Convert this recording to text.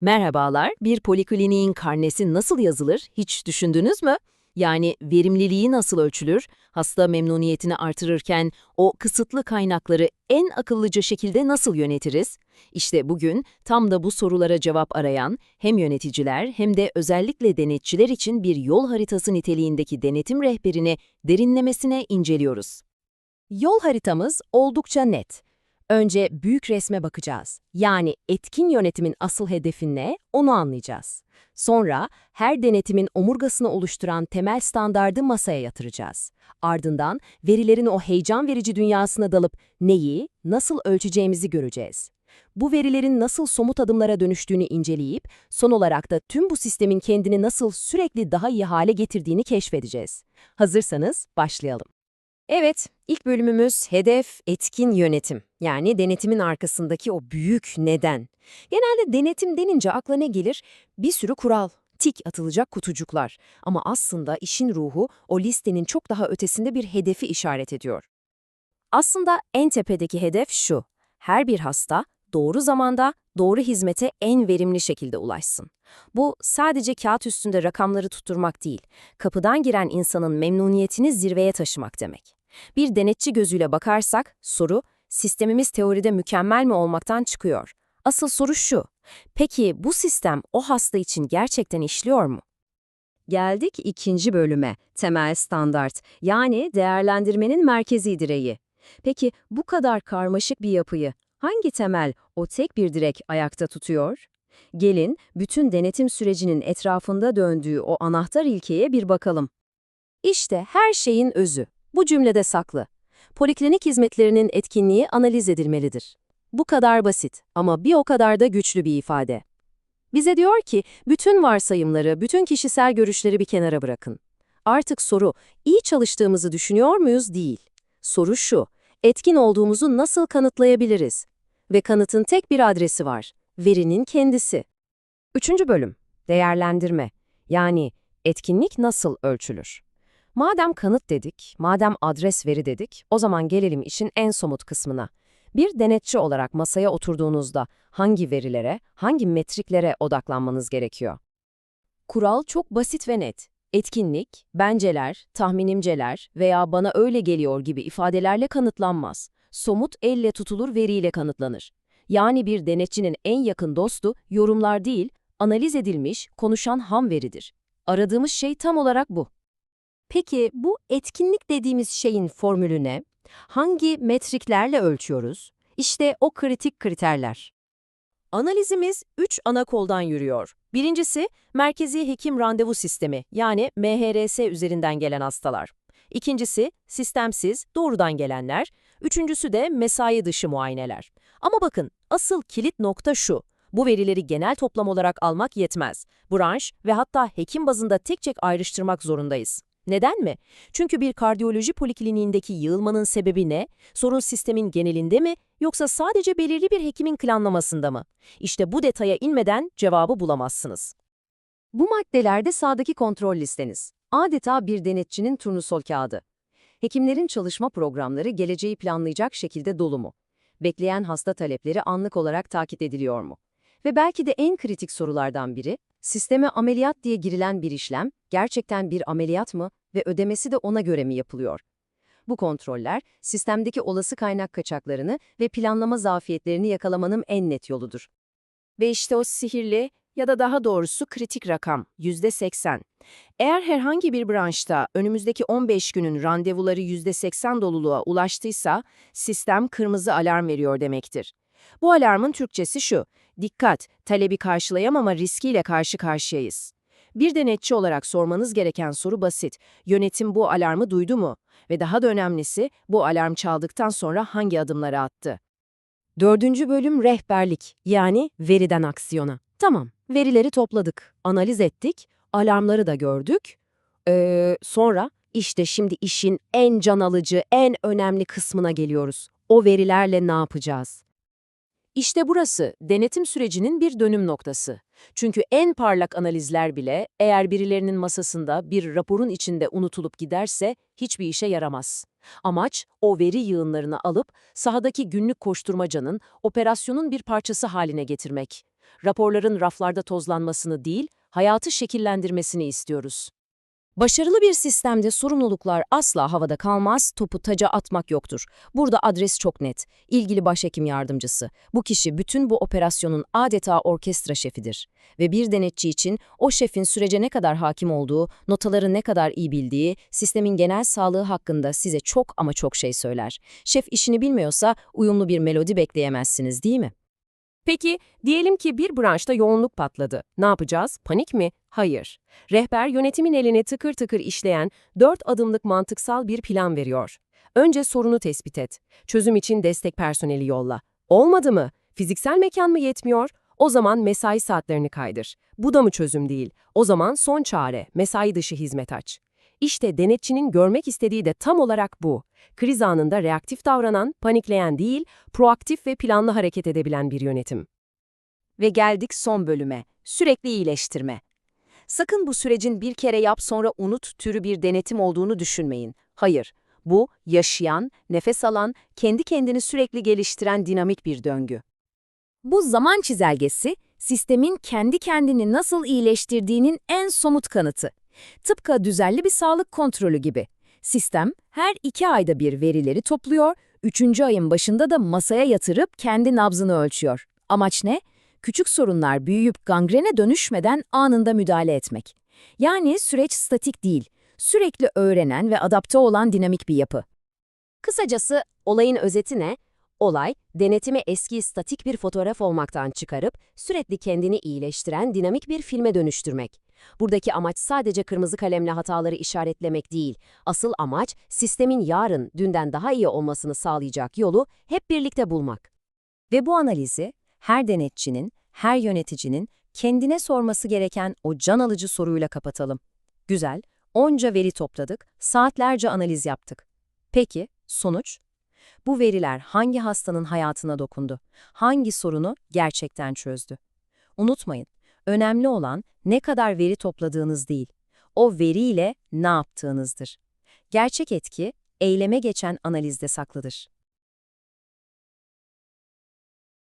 Merhabalar, bir polikliniğin karnesi nasıl yazılır hiç düşündünüz mü? Yani verimliliği nasıl ölçülür, hasta memnuniyetini artırırken o kısıtlı kaynakları en akıllıca şekilde nasıl yönetiriz? İşte bugün tam da bu sorulara cevap arayan hem yöneticiler hem de özellikle denetçiler için bir yol haritası niteliğindeki denetim rehberini derinlemesine inceliyoruz. Yol haritamız oldukça net. Önce büyük resme bakacağız. Yani etkin yönetimin asıl hedefi ne, onu anlayacağız. Sonra her denetimin omurgasını oluşturan temel standardı masaya yatıracağız. Ardından verilerin o heyecan verici dünyasına dalıp neyi, nasıl ölçeceğimizi göreceğiz. Bu verilerin nasıl somut adımlara dönüştüğünü inceleyip, son olarak da tüm bu sistemin kendini nasıl sürekli daha iyi hale getirdiğini keşfedeceğiz. Hazırsanız başlayalım. Evet, ilk bölümümüz hedef, etkin yönetim. Yani denetimin arkasındaki o büyük neden. Genelde denetim denince akla ne gelir? Bir sürü kural, tik atılacak kutucuklar. Ama aslında işin ruhu o listenin çok daha ötesinde bir hedefi işaret ediyor. Aslında en tepedeki hedef şu. Her bir hasta doğru zamanda doğru hizmete en verimli şekilde ulaşsın. Bu sadece kağıt üstünde rakamları tutturmak değil, kapıdan giren insanın memnuniyetini zirveye taşımak demek. Bir denetçi gözüyle bakarsak soru, sistemimiz teoride mükemmel mi olmaktan çıkıyor. Asıl soru şu, peki bu sistem o hasta için gerçekten işliyor mu? Geldik ikinci bölüme, temel standart, yani değerlendirmenin merkezi direği. Peki bu kadar karmaşık bir yapıyı hangi temel o tek bir direk ayakta tutuyor? Gelin bütün denetim sürecinin etrafında döndüğü o anahtar ilkeye bir bakalım. İşte her şeyin özü. Bu cümlede saklı. Poliklinik hizmetlerinin etkinliği analiz edilmelidir. Bu kadar basit ama bir o kadar da güçlü bir ifade. Bize diyor ki bütün varsayımları, bütün kişisel görüşleri bir kenara bırakın. Artık soru iyi çalıştığımızı düşünüyor muyuz değil. Soru şu, etkin olduğumuzu nasıl kanıtlayabiliriz? Ve kanıtın tek bir adresi var, verinin kendisi. Üçüncü bölüm, değerlendirme. Yani etkinlik nasıl ölçülür? Madem kanıt dedik, madem adres veri dedik, o zaman gelelim işin en somut kısmına. Bir denetçi olarak masaya oturduğunuzda hangi verilere, hangi metriklere odaklanmanız gerekiyor? Kural çok basit ve net. Etkinlik, benceler, tahminimceler veya bana öyle geliyor gibi ifadelerle kanıtlanmaz. Somut elle tutulur veriyle kanıtlanır. Yani bir denetçinin en yakın dostu yorumlar değil, analiz edilmiş, konuşan ham veridir. Aradığımız şey tam olarak bu. Peki bu etkinlik dediğimiz şeyin formülü ne? Hangi metriklerle ölçüyoruz? İşte o kritik kriterler. Analizimiz 3 ana koldan yürüyor. Birincisi, Merkezi Hekim Randevu Sistemi yani MHRS üzerinden gelen hastalar. İkincisi, sistemsiz, doğrudan gelenler. Üçüncüsü de mesai dışı muayeneler. Ama bakın, asıl kilit nokta şu. Bu verileri genel toplam olarak almak yetmez. Branş ve hatta hekim bazında tek tek ayrıştırmak zorundayız. Neden mi? Çünkü bir kardiyoloji polikliniğindeki yığılmanın sebebi ne? Sorun sistemin genelinde mi yoksa sadece belirli bir hekimin planlamasında mı? İşte bu detaya inmeden cevabı bulamazsınız. Bu maddelerde sağdaki kontrol listeniz. Adeta bir denetçinin turnusol kağıdı. Hekimlerin çalışma programları geleceği planlayacak şekilde dolu mu? Bekleyen hasta talepleri anlık olarak takip ediliyor mu? Ve belki de en kritik sorulardan biri, sisteme ameliyat diye girilen bir işlem gerçekten bir ameliyat mı ve ödemesi de ona göre mi yapılıyor? Bu kontroller, sistemdeki olası kaynak kaçaklarını ve planlama zafiyetlerini yakalamanın en net yoludur. Ve işte o sihirli ya da daha doğrusu kritik rakam, %80. Eğer herhangi bir branşta önümüzdeki 15 günün randevuları %80 doluluğa ulaştıysa, sistem kırmızı alarm veriyor demektir. Bu alarmın Türkçesi şu, dikkat, talebi karşılayamama riskiyle karşı karşıyayız. Bir denetçi olarak sormanız gereken soru basit. Yönetim bu alarmı duydu mu? Ve daha da önemlisi, bu alarm çaldıktan sonra hangi adımları attı? Dördüncü bölüm rehberlik, yani veriden aksiyona. Tamam, verileri topladık, analiz ettik, alarmları da gördük. Ee, sonra işte şimdi işin en can alıcı, en önemli kısmına geliyoruz. O verilerle ne yapacağız? İşte burası denetim sürecinin bir dönüm noktası. Çünkü en parlak analizler bile eğer birilerinin masasında bir raporun içinde unutulup giderse hiçbir işe yaramaz. Amaç o veri yığınlarını alıp sahadaki günlük koşturmacanın, operasyonun bir parçası haline getirmek. Raporların raflarda tozlanmasını değil, hayatı şekillendirmesini istiyoruz. Başarılı bir sistemde sorumluluklar asla havada kalmaz, topu taca atmak yoktur. Burada adres çok net. İlgili başhekim yardımcısı. Bu kişi bütün bu operasyonun adeta orkestra şefidir. Ve bir denetçi için o şefin sürece ne kadar hakim olduğu, notaları ne kadar iyi bildiği, sistemin genel sağlığı hakkında size çok ama çok şey söyler. Şef işini bilmiyorsa uyumlu bir melodi bekleyemezsiniz değil mi? Peki, diyelim ki bir branşta yoğunluk patladı. Ne yapacağız? Panik mi? Hayır. Rehber yönetimin eline tıkır tıkır işleyen dört adımlık mantıksal bir plan veriyor. Önce sorunu tespit et. Çözüm için destek personeli yolla. Olmadı mı? Fiziksel mekan mı yetmiyor? O zaman mesai saatlerini kaydır. Bu da mı çözüm değil? O zaman son çare, mesai dışı hizmet aç. İşte denetçinin görmek istediği de tam olarak bu. Kriz anında reaktif davranan, panikleyen değil, proaktif ve planlı hareket edebilen bir yönetim. Ve geldik son bölüme, sürekli iyileştirme. Sakın bu sürecin bir kere yap sonra unut türü bir denetim olduğunu düşünmeyin. Hayır, bu yaşayan, nefes alan, kendi kendini sürekli geliştiren dinamik bir döngü. Bu zaman çizelgesi, sistemin kendi kendini nasıl iyileştirdiğinin en somut kanıtı. Tıpkı düzenli bir sağlık kontrolü gibi. Sistem her iki ayda bir verileri topluyor, üçüncü ayın başında da masaya yatırıp kendi nabzını ölçüyor. Amaç ne? Küçük sorunlar büyüyüp gangrene dönüşmeden anında müdahale etmek. Yani süreç statik değil, sürekli öğrenen ve adapte olan dinamik bir yapı. Kısacası olayın özeti ne? Olay, denetimi eski statik bir fotoğraf olmaktan çıkarıp sürekli kendini iyileştiren dinamik bir filme dönüştürmek. Buradaki amaç sadece kırmızı kalemle hataları işaretlemek değil. Asıl amaç sistemin yarın dünden daha iyi olmasını sağlayacak yolu hep birlikte bulmak. Ve bu analizi her denetçinin, her yöneticinin kendine sorması gereken o can alıcı soruyla kapatalım. Güzel, onca veri topladık, saatlerce analiz yaptık. Peki, sonuç? Bu veriler hangi hastanın hayatına dokundu? Hangi sorunu gerçekten çözdü? Unutmayın, önemli olan ne kadar veri topladığınız değil, o veriyle ne yaptığınızdır. Gerçek etki, eyleme geçen analizde saklıdır.